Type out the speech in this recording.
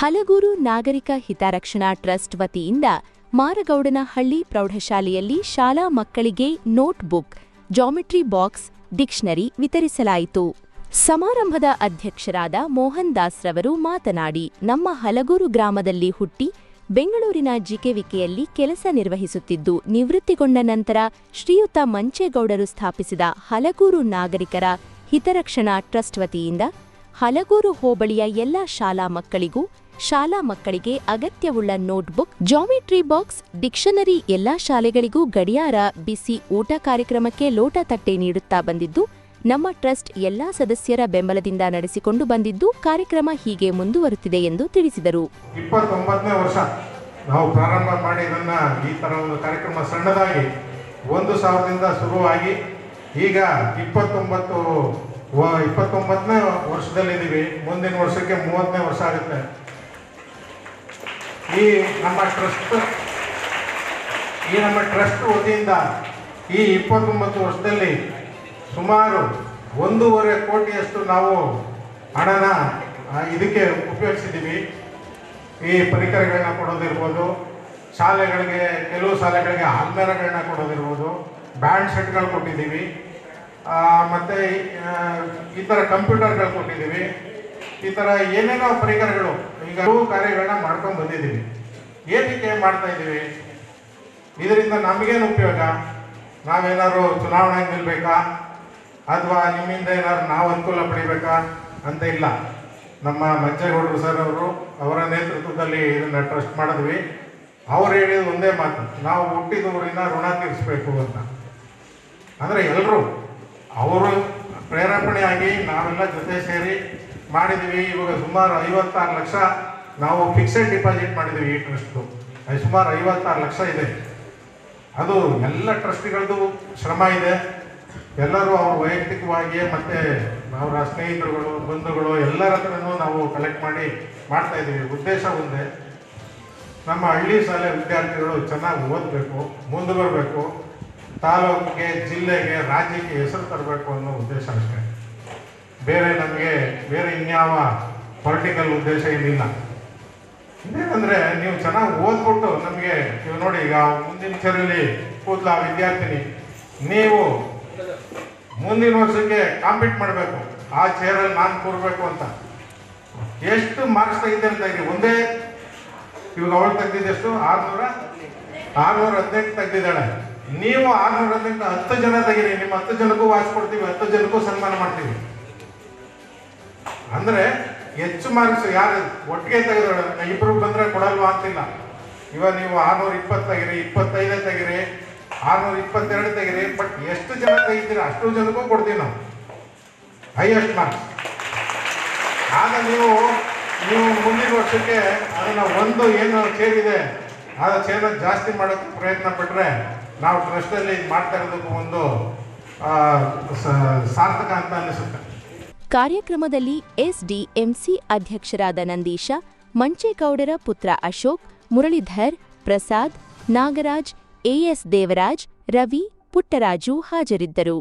ಹಲಗೂರು ನಾಗರಿಕ ಹಿತರಕ್ಷಣಾ ಟ್ರಸ್ಟ್ ವತಿಯಿಂದ ಮಾರಗೌಡನಹಳ್ಳಿ ಪ್ರೌಢಶಾಲೆಯಲ್ಲಿ ಶಾಲಾ ಮಕ್ಕಳಿಗೆ ನೋಟ್ಬುಕ್, ಜಾಮಿಟ್ರಿ ಬಾಕ್ಸ್, ಡಿಕ್ಷನರಿ ವಿತರಿಸಲಾಯಿತು. ಸಮಾರಂಭದ ಅಧ್ಯಕ್ಷರಾದ ಮೋಹನ್ ದಾಸ್ ರವರು ಮಾತನಾಡಿ, ನಮ್ಮ ಹಲಗೂರು ಗ್ರಾಮದಲ್ಲಿ ಹುಟ್ಟಿ ಬೆಂಗಳೂರಿನ ಜಿಕೆವಿಕೆಯಲ್ಲಿ ಕೆಲಸ ನಿರ್ವಹಿಸುತ್ತಿದ್ದು, ನಿವೃತ್ತಿಗೊಂಡ ನಂತರ ಶ್ರೀಯುತ ಮಂಚೇಗೌಡರು ಸ್ಥಾಪಿಸಿದ ಹಲಗೂರು ನಾಗರಿಕರ ಹಿತರಕ್ಷಣಾ ಟ್ರಸ್ಟ್ ವತಿಯಿಂದ ಹಲಗೂರು ಹೋಬಳಿಯ ಎಲ್ಲ ಶಾಲಾ ಮಕ್ಕಳಿಗೂ ಶಾಲಾ ಮಕ್ಕಳಿಗೆ ಅಗತ್ಯವುಳ್ಳ ನೋಟ್ಬುಕ್, ಜಾಮಿಟ್ರಿ ಬಾಕ್ಸ್, ಡಿಕ್ಷನರಿ ಎಲ್ಲಾ ಶಾಲೆಗಳಿಗೂ ಗಡಿಯಾರ ಬಿಸಿ ಊಟ ಕಾರ್ಯಕ್ರಮಕ್ಕೆ ಲೋಟ ತಟ್ಟೆ ನೀಡುತ್ತಾ ಬಂದಿದ್ದು, ನಮ್ಮ ಟ್ರಸ್ಟ್ ಎಲ್ಲಾ ಸದಸ್ಯರ ಬೆಂಬಲದಿಂದ ನಡೆಸಿಕೊಂಡು ಬಂದಿದ್ದು ಕಾರ್ಯಕ್ರಮ ಹೀಗೆ ಮುಂದುವರುತ್ತಿದೆ ಎಂದು ತಿಳಿಸಿದರು. ವರ್ಷ ನಾವು ಪ್ರಾರಂಭ ಮಾಡಿ ಇದನ್ನ ಈ ತರ ಒಂದು ಕಾರ್ಯಕ್ರಮ ಸಣ್ಣದಾಗಿ ಒಂದು ಸಾವಿರದಿಂದ ಶುರುವಾಗಿ ಈಗ ಇಪ್ಪತ್ತೊಂಬತ್ತು ಇಪ್ಪತ್ತೊಂಬತ್ತನೇ ವರ್ಷದಲ್ಲಿದ್ದೀವಿ. ಮುಂದಿನ ವರ್ಷಕ್ಕೆ ಮೂವತ್ತನೇ ವರ್ಷ ಆಗುತ್ತೆ. ಈ ನಮ್ಮ ಟ್ರಸ್ಟ್, ಈ ನಮ್ಮ ಟ್ರಸ್ಟ್ ವತಿಯಿಂದ ಈ ಇಪ್ಪತ್ತೊಂಬತ್ತು ವರ್ಷದಲ್ಲಿ ಸುಮಾರು ಒಂದೂವರೆ ಕೋಟಿಯಷ್ಟು ನಾವು ಹಣನ ಇದಕ್ಕೆ ಉಪಯೋಗಿಸಿದ್ದೀವಿ. ಈ ಪರಿಕರಗಳನ್ನ ಕೊಡೋದಿರ್ಬೋದು, ಶಾಲೆಗಳಿಗೆ, ಕೆಲವು ಶಾಲೆಗಳಿಗೆ ಆಲ್ಮೇರಗಳನ್ನ ಕೊಡೋದಿರ್ಬೋದು, ಬ್ಯಾಂಡ್ ಸೆಟ್ಗಳು ಕೊಟ್ಟಿದ್ದೀವಿ. ಮತ್ತು ಈ ಥರ ಕಂಪ್ಯೂಟರ್ಗಳು ಕೊಟ್ಟಿದ್ದೀವಿ. ಈ ಥರ ಏನೇನೋ ಪರಿಕರಗಳು ಈಗ ಕಾರ್ಯಗಳನ್ನ ಮಾಡ್ಕೊಂಡು ಬಂದಿದ್ದೀವಿ. ಏನಕ್ಕೆ ಮಾಡ್ತಾ ಇದ್ದೀವಿ? ಇದರಿಂದ ನಮಗೇನು ಉಪಯೋಗ? ನಾವೇನಾದ್ರು ಚುನಾವಣೆ ನಿಲ್ಬೇಕಾ? ಅಥವಾ ನಿಮ್ಮಿಂದ ಏನಾದ್ರು ನಾವು ಅನುಕೂಲ ಪಡಿಬೇಕಾ? ಅಂತ ಇಲ್ಲ. ನಮ್ಮ ಮಜ್ಜೇಗೌಡರು ಸರ್ ಅವರು ಅವರ ನೇತೃತ್ವದಲ್ಲಿ ಇದನ್ನ ಟ್ರಸ್ಟ್ ಮಾಡಿದ್ವಿ. ಅವ್ರು ಹೇಳಿದ ಒಂದೇ ಮಾತು, ನಾವು ಹುಟ್ಟಿದ ಊರಿನ ಋಣ ತೀರಿಸ್ಬೇಕು ಅಂತ. ಅಂದರೆ ಎಲ್ಲರೂ ಅವರು ಪ್ರೇರೇಪಣೆಯಾಗಿ ನಾವೆಲ್ಲ ಜೊತೆ ಸೇರಿ ಮಾಡಿದ್ವಿ, ಇವಾಗ ಸುಮಾರು ಐವತ್ತಾರು ಲಕ್ಷ ನಾವು ಫಿಕ್ಸೆಡ್ ಡಿಪಾಸಿಟ್ ಮಾಡಿದ್ವಿ ಈ ಟ್ರಸ್ಟು ಅದು ಸುಮಾರು ಐವತ್ತಾರು ಲಕ್ಷ ಇದೆ. ಅದು ಎಲ್ಲ ಟ್ರಸ್ಟ್ಗಳದ್ದು ಶ್ರಮ ಇದೆ. ಎಲ್ಲರೂ ಅವ್ರ ವೈಯಕ್ತಿಕವಾಗಿ ಮತ್ತೆ ಅವರ ಸ್ನೇಹಿತರುಗಳು, ಬಂಧುಗಳು ಎಲ್ಲರ ಹತ್ರನೂ ನಾವು ಕಲೆಕ್ಟ್ ಮಾಡಿ ಮಾಡ್ತಾ ಇದ್ದೀವಿ ಉದ್ದೇಶ ಒಂದೇ, ನಮ್ಮ ಹಳ್ಳಿ ಶಾಲೆ ವಿದ್ಯಾರ್ಥಿಗಳು ಚೆನ್ನಾಗಿ ಓದಬೇಕು, ಮುಂದೆ ಬರಬೇಕು, ತಾಲೂಕಿಗೆ, ಜಿಲ್ಲೆಗೆ, ರಾಜ್ಯಕ್ಕೆ ಹೆಸರು ತರಬೇಕು ಅನ್ನೋ ಉದ್ದೇಶ ಅಷ್ಟೇ. ಬೇರೆ ನಮಗೆ ಬೇರೆ ಇನ್ಯಾವ ಪೊಲಿಟಿಕಲ್ ಉದ್ದೇಶ ಏನಿಲ್ಲ ಇನ್ನೇನಂದ್ರೆ ನೀವು ಚೆನ್ನಾಗಿ ಓದ್ಬಿಟ್ಟು ನಮಗೆ, ನೀವು ನೋಡಿ ಈಗ ಮುಂದಿನ ಚರಲ್ಲಿ ಕೂದಲ ವಿದ್ಯಾರ್ಥಿನಿ, ನೀವು ಮುಂದಿನ ವರ್ಷಕ್ಕೆ ಕಾಂಪೀಟ್ ಮಾಡಬೇಕು. ಆ ಚೇರಲ್ಲಿ ನಾನು ಕೂರಬೇಕು ಅಂತ. ಎಷ್ಟು ಮಾರ್ಕ್ಸ್ ತೆಗಿದೆ ಅಂತ ಇದೆ ಒಂದೇ, ಇವಾಗ ಅವಳು ತೆಗ್ದಿದ್ದೆಷ್ಟು ಆರುನೂರ? ಆರುನೂರ ಹದಿನೆಂಟು ತೆಗೆದಿದ್ದಾಳೆ. ನೀವು ಆರ್ನೂರ ಹದಿನೆಂಟು ಹತ್ತು ಜನ ತೆಗೀರಿ, ನಿಮ್ಮ ಹತ್ತು ಜನಕ್ಕೂ ವಾಚ್ ಕೊಡ್ತೀವಿ, ಹತ್ತು ಜನಕ್ಕೂ ಸನ್ಮಾನ ಮಾಡ್ತೀವಿ. ಅಂದ್ರೆ ಹೆಚ್ಚು ಮಾರ್ಕ್ಸ್ ಯಾರು ಒಟ್ಟಿಗೆ ತೆಗೆದ ಇಬ್ರು ಬಂದ್ರೆ ಕೊಡಲ್ವಾ ಅಂತಿಲ್ಲ. ಇವಾಗ ನೀವು ಆರ್ನೂರ ಇಪ್ಪತ್ತು ತೆಗಿರಿ ಇಪ್ಪತ್ತೈದೇ ತೆಗಿರಿ ಆರ್ನೂರ ಇಪ್ಪತ್ತೆರಡು ತೆಗಿರಿ ಬಟ್ ಎಷ್ಟು ಜನ ತೆಗಿತೀರಿ ಅಷ್ಟು ಜನಕ್ಕೂ ಕೊಡ್ತೀವಿ ನಾವು. Highest marks. ಆಗ ನೀವು ನೀವು ಮುಂದಿನ ವರ್ಷಕ್ಕೆ ಅದನ್ನ ಒಂದು ಏನು ಸೇರಿದೆ ಆ ಚೇರ ಜಾಸ್ತಿ ಮಾಡೋಕ್ಕೆ ಪ್ರಯತ್ನ ಪಟ್ಟರೆ ನಾವು ಟ್ರಸ್ಟಲ್ಲಿ ಇದು ಮಾಡ್ತಾ ಇರೋದಕ್ಕೂ ಒಂದು ಸಾರ್ಥಕ ಅಂತ ಅನಿಸುತ್ತೆ ಕಾರ್ಯಕ್ರಮದಲ್ಲಿ ಎಸ್ಡಿಎಂಸಿ ಅಧ್ಯಕ್ಷರಾದ ನಂದೀಶ, ಮಂಚೇಗೌಡರ ಪುತ್ರ ಅಶೋಕ್, ಮುರಳೀಧರ್, ಪ್ರಸಾದ್, ನಾಗರಾಜ್, ಎಎಸ್ ದೇವರಾಜ್, ರವಿ, ಪುಟ್ಟರಾಜು ಹಾಜರಿದ್ದರು.